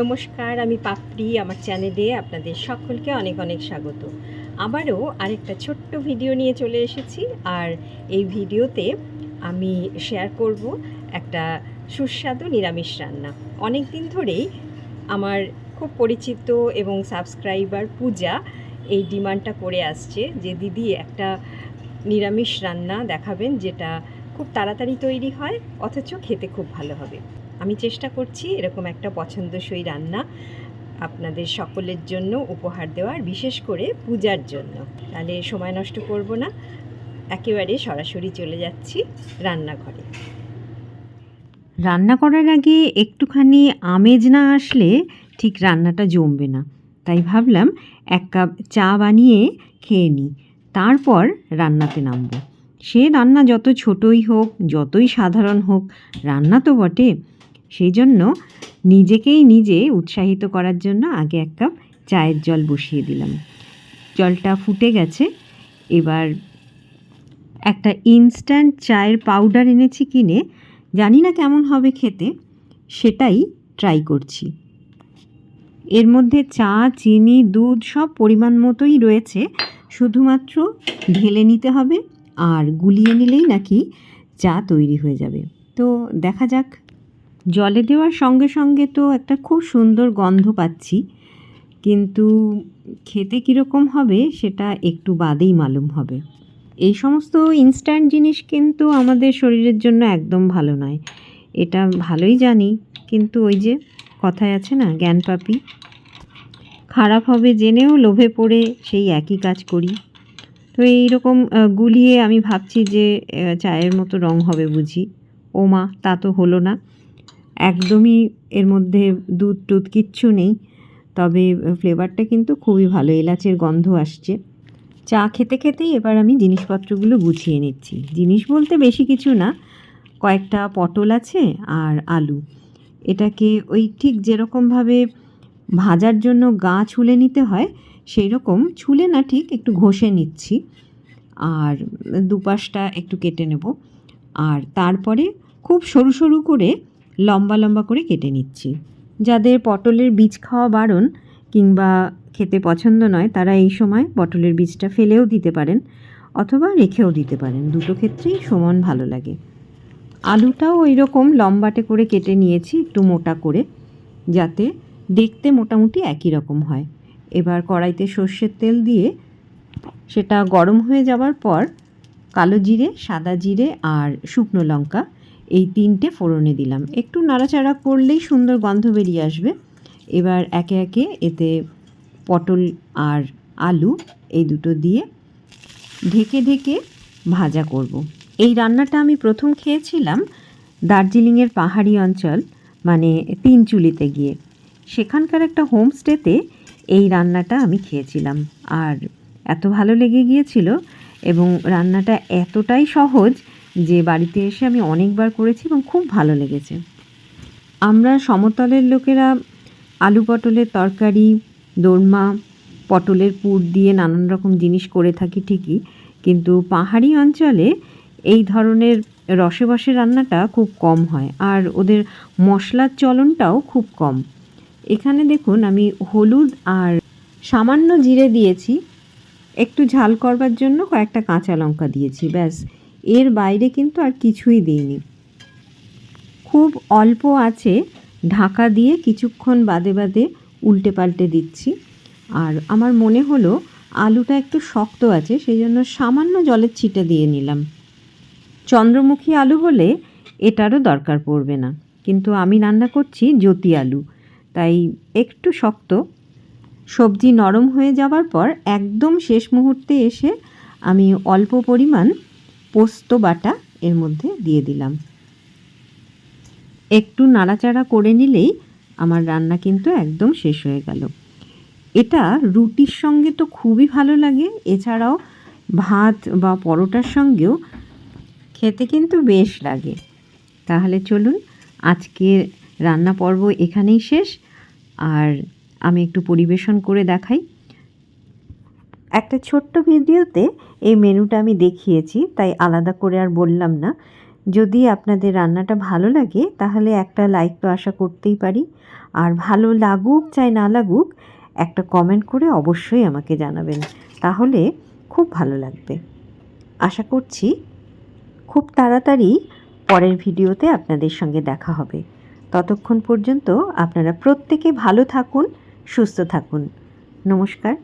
নমস্কার, আমি পাপড়ি আমার চ্যানেলে আপনাদের সকলকে অনেক অনেক স্বাগত। আবারও আরেকটা ছোট্ট ভিডিও নিয়ে চলে এসেছি আর এই ভিডিওতে আমি শেয়ার করব একটা সুস্বাদু নিরামিষ রান্না। অনেক দিন ধরেই আমার খুব পরিচিত এবং সাবস্ক্রাইবার পূজা এই ডিমান্ডটা করে আসছে যে, দিদি, একটা নিরামিষ রান্না দেখাবেন যেটা খুব তাড়াতাড়ি তৈরি হয়, অথচ খেতে খুব ভালো হবে। আমি চেষ্টা করছি এরকম একটা পছন্দসই রান্না আপনাদের সকলের জন্য উপহার দেওয়ার, বিশেষ করে পূজার জন্য। তাহলে সময় নষ্ট করব না। একেবারে সরাসরি চলে যাচ্ছি রান্নাঘরে। রান্না করার আগে একটুখানি আমেজ না আসলে ঠিক রান্নাটা জমবে না। তাই ভাবলাম এক কাপ চা বানিয়ে খেয়ে নিই। তারপর রান্নাতে নামবো। সে রান্না যত ছোটই হোক, যতই সাধারণ হোক, রান্না তো বটে। সেই জন্য নিজেকেই নিজে উৎসাহিত করার জন্য আগে এক কাপ চায়ের জল বসিয়ে দিলাম। জলটা ফুটে গেছে। এবার একটা ইনস্ট্যান্ট চায়ের পাউডার এনেছি কিনে, জানি না কেমন হবে খেতে, সেটাই ট্রাই করছি। এর মধ্যে চা, চিনি, দুধ সব পরিমাণ মতোই রয়েছে, শুধুমাত্র ঢেলে নিতে হবে আর গুলিয়ে নিলেই নাকি চা তৈরি হয়ে যাবে। তো দেখা যাক জলে দেওয়ার সঙ্গে সঙ্গে তো একটা খুব সুন্দর গন্ধ পাচ্ছি। কিন্তু খেতে কীরকম হবে সেটা একটু বাদেই মালুম হবে। এই সমস্ত ইনস্ট্যান্ট জিনিস কিন্তু আমাদের শরীরের জন্য একদম ভালো নয়। এটা ভালোই জানি কিন্তু ওই যে কথায় আছে না জ্ঞান পাপি। খারাপ হবে জেনেও লোভে পড়ে সেই একই কাজ করি। তো এইরকম আহ, গুলিয়ে আমি ভাবছি যে চায়ের মতো রং হবে বুঝি। ও মা তা তো হলো না। একদমই এর মধ্যে দুধ টুধ কিচ্ছু নেই, তবে ফ্লেভারটা কিন্তু খুবই ভালো, এলাচের গন্ধ আসছে। চা খেতে খেতেই এবার আমি জিনিসপত্রগুলো গুছিয়ে নিচ্ছি। জিনিস বলতে বেশি কিছু না, কয়েকটা পটল আছে আর আলু। এটাকে ওই ঠিক যেরকমভাবে ভাজার জন্য গা ছুলে নিতে হয় সেই রকম ছুলে না ঠিক একটু ঘষে নিচ্ছি। আর দুপাশটা একটু কেটে নেব। আর তারপরে খুব সরু সরু করে লম্বা লম্বা করে কেটে নিচ্ছি। যাদের পটলের বীজ খাওয়া বারণ কিংবা খেতে পছন্দ নয়, তারা এই সময় পটলের বীজটা ফেলেও দিতে পারেন অথবা রেখেও দিতে পারেন। দুটো ক্ষেত্রেই সমান ভালো লাগে। আলুটাও ওই রকম লম্বাটে করে কেটে নিয়েছি, একটু মোটা করে, যাতে দেখতে মোটামুটি একই রকম হয়। এবার কড়াইতে সর্ষের তেল দিয়ে সেটা গরম হয়ে যাওয়ার পর কালো জিরে, সাদা জিরে আর শুকনো লঙ্কা এই তিনটে ফোড়নে দিলাম। একটু নাড়াচাড়া করলেই সুন্দর গন্ধ বেরিয়ে আসবে। এবার একে একে এতে পটল আর আলু এই দুটো দিয়ে ঢেকে ঢেকে ভাজা করব। এই রান্নাটা আমি প্রথম খেয়েছিলাম দার্জিলিংয়ের পাহাড়ি অঞ্চল মানে তিনচুলিতে গিয়ে। সেখানকার একটা হোমস্টেতে এই রান্নাটা আমি খেয়েছিলাম। আর এত ভালো লেগে গিয়েছিল এবং রান্নাটা এতটাই সহজ যে বাড়িতে এসে আমি অনেকবার করেছি এবং খুব ভালো লেগেছে। আমরা সমতলের লোকেরা আলু পটলের তরকারি, দোরমা, পটলের পুর দিয়ে নানান রকম জিনিস করে থাকি ঠিকই, কিন্তু পাহাড়ি অঞ্চলে এই ধরনের রসে বসে রান্নাটা খুব কম হয় আর ওদের মশলার চলনটাও খুব কম। এখানে দেখুন আমি হলুদ আর সামান্য জিরে দিয়েছি, একটু ঝাল করবার জন্য কয়েকটা কাঁচা লঙ্কা দিয়েছি, ব্যাস। এর বাইরে কিন্তু আর কিছুই দিইনি। খুব অল্প আছে, ঢাকা দিয়ে কিছুক্ষণ বাদে বাদে উল্টে পাল্টে দিচ্ছি। আর আমার মনে হলো আলুটা একটু শক্ত আছে সেই জন্য সামান্য জলের ছিটে দিয়ে নিলাম। চন্দ্রমুখী আলু হলে এটারও দরকার পড়বে না, কিন্তু আমি রান্না করছি জ্যোতি আলু, তাই একটু শক্ত। সবজি নরম হয়ে যাওয়ার পর একদম শেষ মুহূর্তে এসে আমি অল্প পরিমাণ পোস্ত বাটা এর মধ্যে দিয়ে দিলাম। একটু নাড়াচাড়া করে নিলেই আমার রান্না কিন্তু একদম শেষ হয়ে গেল। এটা রুটির সঙ্গে তো খুবই ভালো লাগে, এছাড়াও ভাত বা পরোটার সঙ্গেও খেতে কিন্তু বেশ লাগে। তাহলে চলুন, আজকের রান্না পর্ব এখানেই শেষ। আর আমি একটু পরিবেশন করে দেখাই। একটা ছোট্ট ভিডিওতে এই মেনুটা আমি দেখিয়েছি, তাই আলাদা করে আর বললাম না। যদি আপনাদের রান্নাটা ভালো লাগে, তাহলে একটা লাইক তো আশা করতেই পারি। আর ভালো লাগুক, চাই না লাগুক, একটা কমেন্ট করে অবশ্যই আমাকে জানাবেন। তাহলে খুব ভালো লাগবে। আশা করছি খুব তাড়াতাড়ি পরের ভিডিওতে আপনাদের সঙ্গে দেখা হবে। ততক্ষণ পর্যন্ত আপনারা প্রত্যেকে ভালো থাকুন, সুস্থ থাকুন। নমস্কার।